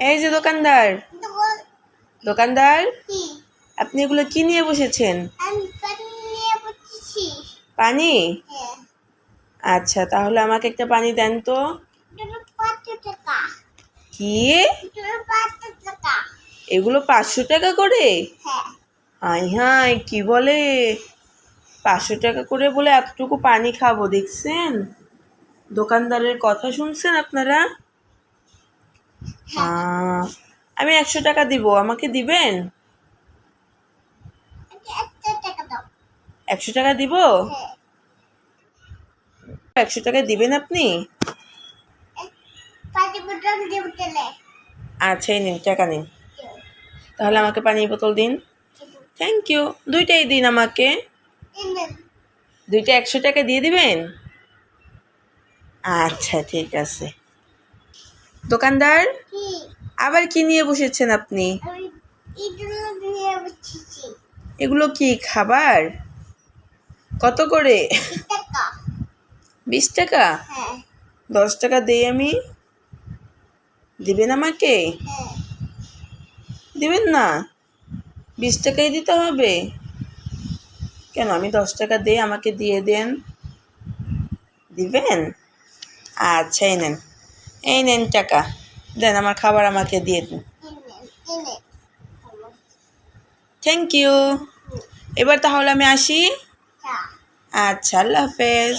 এই যে দোকানদার। দোকানদার? আপনি এগুলো কি নিয়ে বসেছেন? পানি হ্যাঁ। আচ্ছা তাহলে আমাকে একটা পানি দেন তো। কি। এগুলো পাঁচশো টাকা। করে? হ্যাঁ। হাই কি বলে? পাঁচশো টাকা করে বলে এতটুকু পানি খাব দেখছেন? দোকানদারের কথা শুনছেন আপনারা? আমি একশো টাকা দিব আমাকে দিবেন। একশো টাকা দিব? হ্যাঁ। একশো টাকা দিবেন আপনি। আচ্ছা এই নিন টাকা নিন। তাহলে আমাকে পানির বোতল দিন। থ্যাংক ইউ দুইটাই দিন আমাকে। দুইটা একশো টাকা দিয়ে দিবেন? আচ্ছা ঠিক আছে। দোকানদার? আবার কি নিয়ে বসেছেন আপনি? এগুলো কি খাবার? কত করে? বিশ টাকা। হ্যাঁ। দশ টাকা দেই আমি? দিবেন আমাকে? হ্যাঁ। দিবেন না? বিশ টাকাই দিতে হবে। কেন আমি দশ টাকা দিই আমাকে দিয়ে দেন। দিবেন? আচ্ছা নেন। এই নেন টাকা। দেন আমার খাবার আমাকে দিয়ে দিন। থ্যাংক ইউ এবার তাহলে আমি আসি। আচ্ছা আল্লাহ হাফেজ।